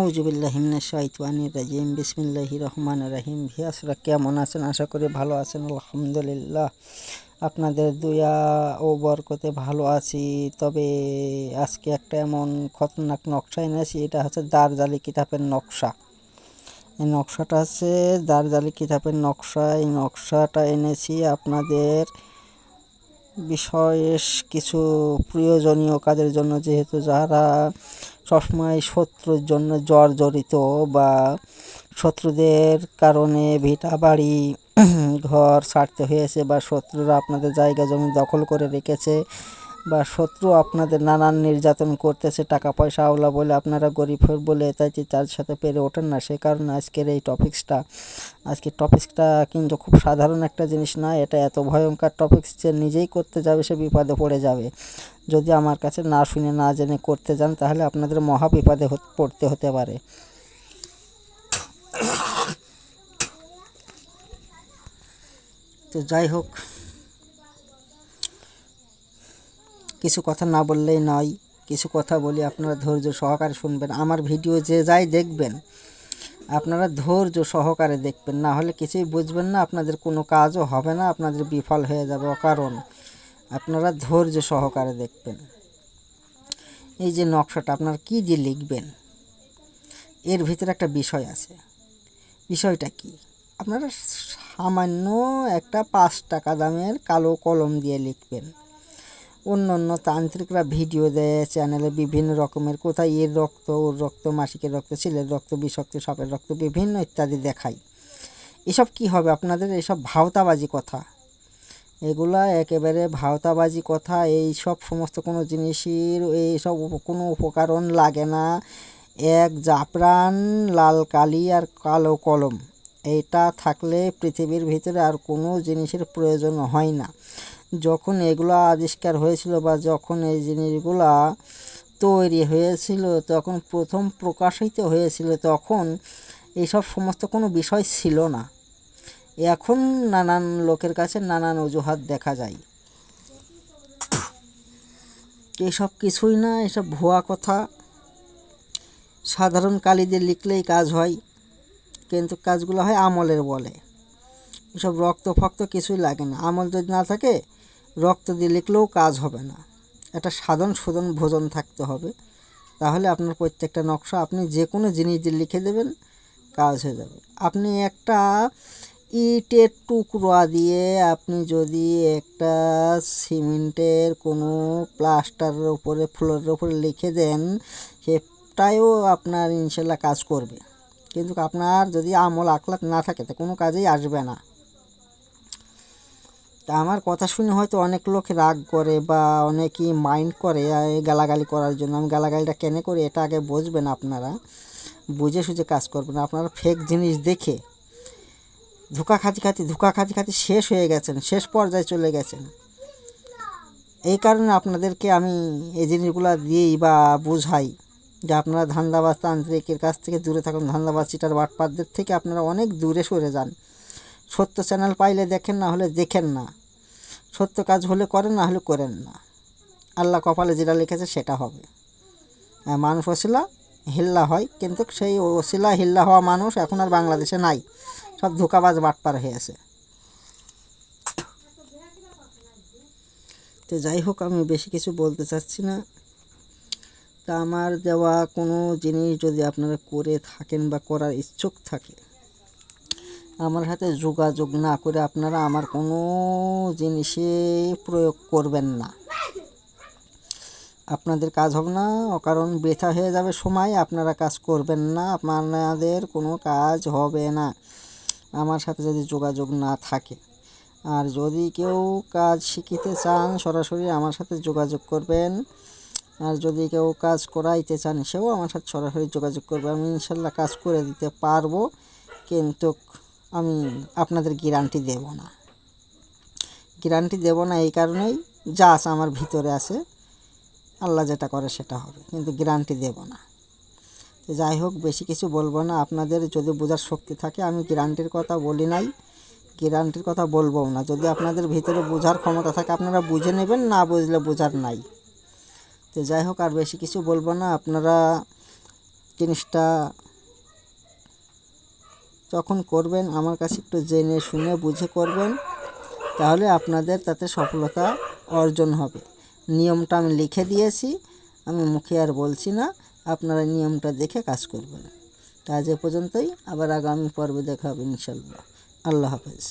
আউজুবিল্লাহিমিনা শাইতানির রাজিম বিসমিল্লাহি রহমান রাহিম। ভিয়াসরা, কেমন আছেন? আশা করি ভালো আছেন, আলহামদুলিল্লাহ। আপনাদের দুয়া ও বরকতে ভালো আছি। তবে আজকে একটা এমন খতরনাক নকশা এনেছি, এটা হচ্ছে দারজালি কিতাবের নকশা। এই নকশাটা হচ্ছে দারজালি কিতাবের নকশা। এই নকশাটা এনেছি আপনাদের বিশেষ কিছু প্রয়োজনীয় কাজের জন্য, যেহেতু যারা সবসময় শত্রুর জন্য জ্বর জড়িত বা শত্রুদের কারণে ভিটা বাড়ি, ঘর ছাড়তে হয়েছে বা শত্রুরা আপনাদের জায়গা জমি দখল করে রেখেছে বা শত্রু আপনাদের নানান নির্যাতন করতেছে টাকা পয়সা আওলা বলে আপনারা গরিব বলে তাই তার সাথে পেরে ওঠেন না। সে কারণে আজকের এই টপিক্সটা আজকের টপিক্সটা কিন্তু খুব সাধারণ একটা জিনিস না, এটা এত ভয়ঙ্কর টপিক্স যে নিজেই করতে যাবে, সে বিপদে পড়ে যাবে। যদি আমার কাছে না শুনে, না জেনে করতে যান, তাহলে আপনাদের মহা বিপদে পড়তে হতে পারে। তো যাই হোক কিছু কথা না বললেই নয়। কিছু কথা বলি, আপনারা ধৈর্য সহকারে শুনবেন। আমার ভিডিও যে যাই দেখবেন, আপনারা ধৈর্য সহকারে দেখবেন। না হলে কিছুই বুঝবেন না, আপনাদের কোনো কাজও হবে না, আপনাদের বিফল হয়ে যাবে কারণ আপনারা ধৈর্য সহকারে দেখবেন। এই যে নকশাটা, আপনারা কী দিয়ে লিখবেন? এর ভিতরে একটা বিষয় আছে। বিষয়টা কি? আপনারা সামান্য একটা পাঁচ টাকা দামের কালো কলম দিয়ে লিখবেন। অন্য অন্য তান্ত্রিকরা ভিডিও দেয় চ্যানেলে বিভিন্ন রকমের, কোথায় এর রক্ত, ওর রক্ত, মাসিকের রক্ত, ছেলের রক্ত, বিষক্ত সাপের রক্ত, বিভিন্ন ইত্যাদি দেখায়। এসব কি হবে আপনাদের? এসব ভাওতাবাজি কথা। এগুলা একেবারে ভাওতাবাজি কথা, এই সব সমস্ত কোনো জিনিসের এইসব কোনো উপকরণ লাগে না। এক জাফরান, লাল কালি আর কালো কলম। এটা থাকলে পৃথিবীর ভিতরে আর কোনো জিনিসের প্রয়োজন হয় না। যখন এগুলো আবিষ্কার হয়েছিল বা যখন এই জিনিসগুলা তৈরি হয়েছিল, তখন প্রথম প্রকাশিত হয়েছিল, তখন এইসব সমস্ত কোনো বিষয় ছিল না। এখন নানান লোকের কাছে নানান অজুহাত দেখা যায়। এসব কিছুই না, এসব ভুয়া কথা। সাধারণ কালিদের লিখলেই কাজ হয়, কিন্তু কাজগুলো হয় আমলের বলে। এসব রক্ত ফক্ত কিছুই লাগে না। আমল যদি না থাকে রক্ত দিয়ে লিখলেও কাজ হবে না। একটা সাধন শোধন ভোজন থাকতে হবে। তাহলে আপনার প্রত্যেকটা নকশা আপনি যে কোনো জিনিস দিয়ে লিখে দেবেন, কাজ হয়ে যাবে। আপনি একটা ইটের টুকরা দিয়ে আপনি যদি একটা সিমেন্টের কোনো প্লাস্টারের উপরে, ফ্লোরের উপরে লিখে দেন সেটাও আপনার ইনশাল্লাহ কাজ করবে। কিন্তু আপনার যদি আমল আকলাক না থাকে, তা কোনো কাজেই আসবে না। তা আমার কথা শুনে হয়তো অনেক লোক রাগ করে বা অনেকেই মাইন্ড করে গালাগালি করার জন্য। আমি গালাগালিটা কেন করি এটা আগে বুঝবেন আপনারা। বুঝে সুঝে কাজ করবেন। আপনারা ফেক জিনিস দেখে ধোকা খাতি খাতি, ধোকা খাতি খাতি শেষ হয়ে গেছেন, শেষ পর্যায়ে চলে গেছেন। এই কারণে আপনাদেরকে আমি এই জিনিসগুলো দিয়েই বা বুঝাই যে আপনারা ধান্দাবাজ তান্ত্রিকের কাছ থেকে দূরে থাকুন। ধান্দাবাজ চিটার বাটপাতদের থেকে আপনারা অনেক দূরে সরে যান। সত্য চ্যানেল পাইলে দেখেন না হলে দেখেন না। সত্য কাজ হলে করেন, না হলে করেন না। আল্লাহ কপালে যেটা লিখেছে সেটা হবে। মানুষ ওসিলা হিল্লা হয়, কিন্তু সেই ওসিলা হিল্লা হওয়া মানুষ এখন আর বাংলাদেশে নাই। সব ধোকাবাজ বাটপার হয়েছে তো যাই হোক, আমি বেশি কিছু বলতে চাচ্ছি না। তা আমার দেওয়া কোনো জিনিস যদি আপনারা করে থাকেন বা করার ইচ্ছুক থাকে আমার সাথে যোগাযোগ না করে আপনারা আমার কোনো জিনিসে প্রয়োগ করবেন না। আপনাদের কাজ হবে না কারণ বৃথা হয়ে যাবে সময়, আপনারা কাজ করবেন না, আপনাদের কোনো কাজ হবে না। আমার সাথে যদি যোগাযোগ না থাকে, আর যদি কেউ কাজ শিখিতে চান, সরাসরি আমার সাথে যোগাযোগ করবেন। আর যদি কেউ কাজ করাইতে চান, সেও আমার সাথে সরাসরি যোগাযোগ করবে। আমি ইনশাল্লাহ কাজ করে দিতে পারব, কিন্তু আমি আপনাদের গ্যারান্টি দেব না। গ্যারান্টি দেব না এই কারণেই যা আছে আমার ভিতরে আছে, আল্লাহ যেটা করে সেটা হবে, কিন্তু গ্যারান্টি দেব না। তো যাই হোক, বেশি কিছু বলব না। আপনাদের যদি বোঝার শক্তি থাকে, আমি গ্যারান্টির কথা বলি নাই। গ্যারান্টির কথা বলব না। যদি আপনাদের ভিতরে বোঝার ক্ষমতা থাকে, আপনারা বুঝে নেবেন, না বুঝলে বোঝার নাই। তো যাই হোক, আর বেশি কিছু বলব না। আপনারা জিনিসটা যখন করবেন, আমার কাছে একটু জেনে শুনে বুঝে করবেন, তাহলে আপনাদের তাতে সফলতা অর্জন হবে। নিয়মটা আমি লিখে দিয়েছি, আমি মুখে আর বলছি না, আপনারা নিয়মটা দেখে কাজ করবেন। তা আজ এ পর্যন্তই, আবার আগামী পর্বে দেখা হবে ইনশাল্লাহ আল্লাহ হাফেজ।